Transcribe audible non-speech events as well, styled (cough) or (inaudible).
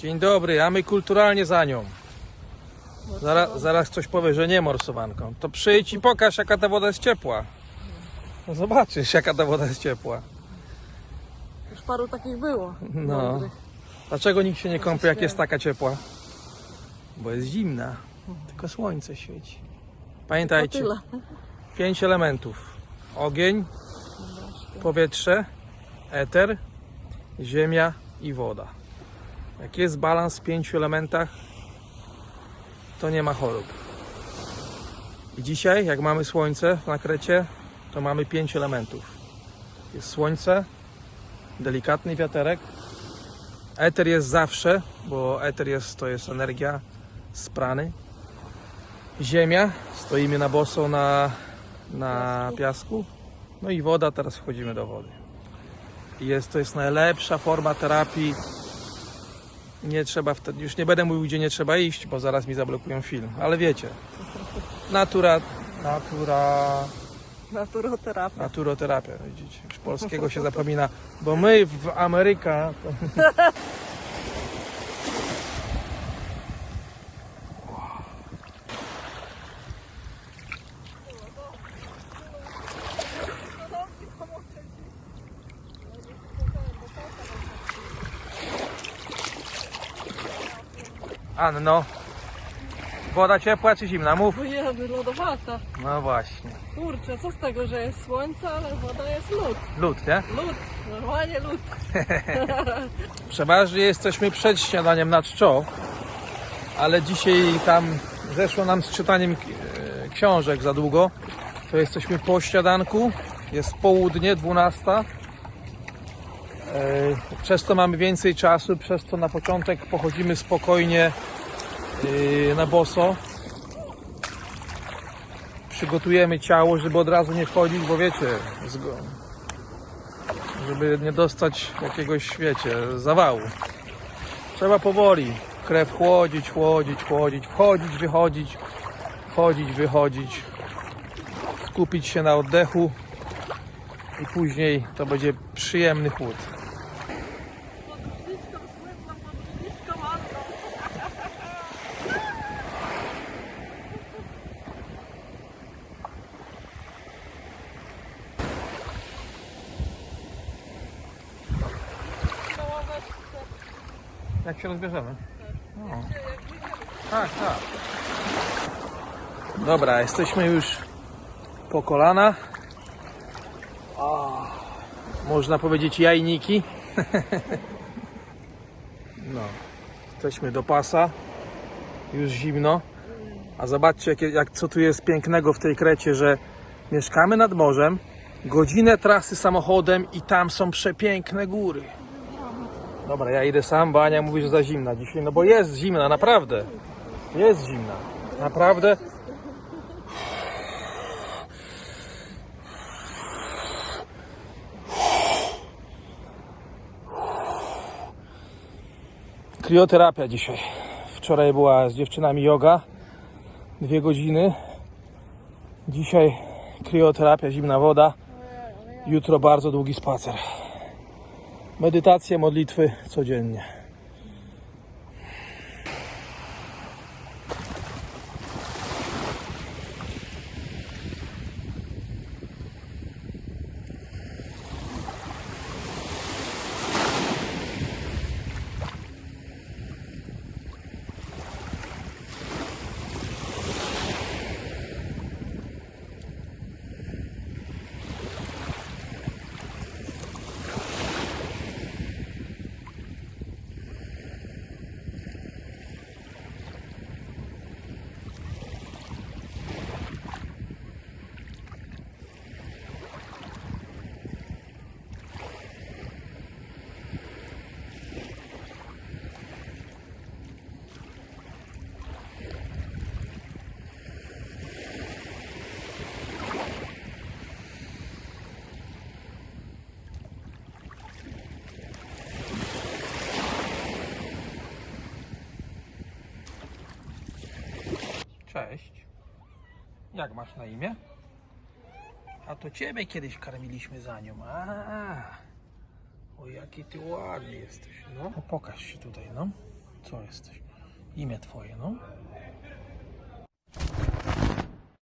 Dzień dobry, a my kulturalnie za nią. Zaraz, zaraz ktoś powie, że nie morsowanką. To przyjdź i pokaż, jaka ta woda jest ciepła. No zobaczysz, jaka ta woda jest ciepła. Już paru takich było. No. Dlaczego nikt się nie kąpie, jak jest taka ciepła? Bo jest zimna. Tylko słońce świeci. Pamiętajcie, pięć elementów. Ogień, powietrze, eter, ziemia i woda. Jak jest balans w pięciu elementach, to nie ma chorób. I dzisiaj, jak mamy słońce na krecie, to mamy pięć elementów. Jest słońce, delikatny wiaterek, eter jest zawsze, bo eter jest, to jest energia z prany. Ziemia, stoimy na boso na, na piasku. No i woda, teraz wchodzimy do wody. I Jest, to jest najlepsza forma terapii. Nie trzeba wtedy, już nie będę mówił, gdzie nie trzeba iść, bo zaraz mi zablokują film, ale wiecie. Natura, natura, Naturoterapia. naturoterapia, widzicie. Już polskiego się zapomina, bo my w Ameryka to... (laughs) Anno, woda ciepła czy zimna? Mów. No jedy, lodowata. No właśnie. Kurczę, co z tego, że jest słońce, ale woda jest lód. Lód, nie? Lód, normalnie lód. (laughs) Przeważnie jesteśmy przed śniadaniem na czczo, ale dzisiaj tam zeszło nam z czytaniem e, książek za długo. To jesteśmy po śniadanku, jest południe, 12. E, Przez to mamy więcej czasu, przez to na początek pochodzimy spokojnie e, na boso. Przygotujemy ciało, żeby od razu nie wchodzić, bo wiecie, żeby nie dostać jakiegoś, wiecie, zawału. Trzeba powoli krew chłodzić, chłodzić, chłodzić, wchodzić, wychodzić, wchodzić, wychodzić, skupić się na oddechu i później to będzie przyjemny chłód. Jak się rozbierzemy? No. Tak, tak. Dobra, jesteśmy już po kolana. O, można powiedzieć jajniki. (laughs) No, jesteśmy do pasa. Już zimno. A zobaczcie, jak, jak, co tu jest pięknego w tej krecie, że mieszkamy nad morzem, godzinę trasy samochodem i tam są przepiękne góry. Dobra, ja idę sam, bo Ania mówi, że za zimna dzisiaj. No bo jest zimna, naprawdę. Jest zimna. Naprawdę. Krioterapia dzisiaj. Wczoraj była z dziewczynami yoga. Dwie godziny. Dzisiaj krioterapia, zimna woda. Jutro bardzo długi spacer. Medytacje, modlitwy codziennie. Cześć. Jak masz na imię? A to ciebie kiedyś karmiliśmy za nią. A. O jaki ty ładny jesteś. No, no pokaż się tutaj, no. Co jesteś? Imię twoje, no?